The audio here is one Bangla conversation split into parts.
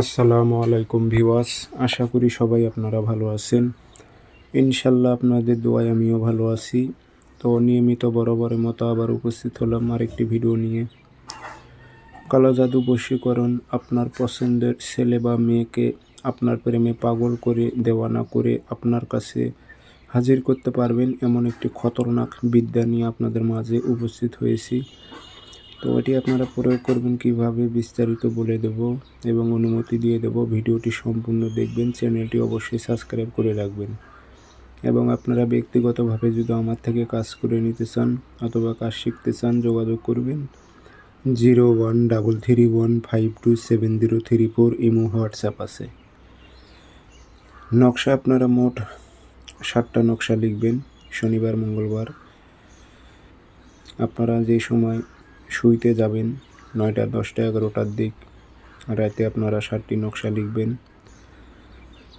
আসসালামু আলাইকুম ভিওয়াস আশা করি সবাই আপনারা ভালো আছেন। ইনশাল্লাহ আপনাদের দোয়ায় আমিও ভালো আছি। তো নিয়মিত বরাবরের মতো আবার উপস্থিত হলাম আরেকটি ভিডিও নিয়ে। কালো জাদু বশীকরণ আপনার পছন্দের ছেলে বা মেয়েকে আপনার প্রেমে পাগল করে, দেওয়ানা করে আপনার কাছে হাজির করতে পারবেন এমন একটি খতরনাক বিদ্যা নিয়ে আপনাদের মাঝে উপস্থিত হয়েছি। তো এটি আপনারা প্রয়োগ করবেন কীভাবে বিস্তারিত বলে দেব এবং অনুমতি দিয়ে দেব। ভিডিওটি সম্পূর্ণ দেখবেন, চ্যানেলটি অবশ্যই সাবস্ক্রাইব করে রাখবেন। এবং আপনারা ব্যক্তিগতভাবে যদি আমার থেকে কাজ করে নিতে চান অথবা কাজ শিখতে চান, যোগাযোগ করবেন। Zero one double three one five two seven zero three four imo WhatsApp আছে। নকশা আপনারা মোট সাতটা নকশা লিখবেন, শনিবার, মঙ্গলবার। আপনারা যে সময় শুইতে যাবেন। নয়টা, দশটা, এগারোটার দিক। রাতে আপনারা সাতটি নকশা লিখবেন।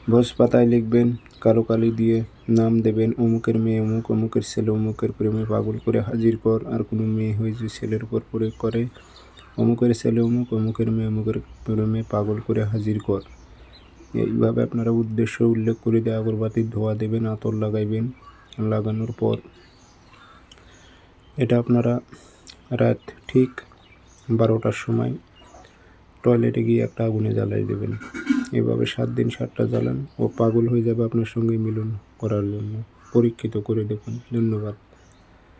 ভোজ পাতায় লিখবেন কালো কালি দিয়ে নাম দেবেন, অমুকের মেয়ে অমুক, অমুকের ছেলে অমুকের প্রেমে পাগল করে হাজির কর, আর কোনো মেয়ে হয়ে যে ছেলের উপর প্রয়োগ করে, অমুকের ছেলে অমুক, অমুকের মেয়ে অমুকের প্রেমে পাগল করে হাজির কর। এইভাবে আপনারা উদ্দেশ্য উল্লেখ করে দিয়ে আগরবাতির ধোয়া দেবেন, আতর লাগাইবেন, লাগানোর পর এটা আপনারা রাত ঠিক বারোটার সময় টয়লেটে গিয়ে একটা আগুনে জ্বালাই দেবেন। এভাবে সাত দিন সাতটা জ্বালান ও পাগল হয়ে যাবে আপনার সঙ্গে মিলন করার জন্য। পরীক্ষিত করে দেখুন। ধন্যবাদ।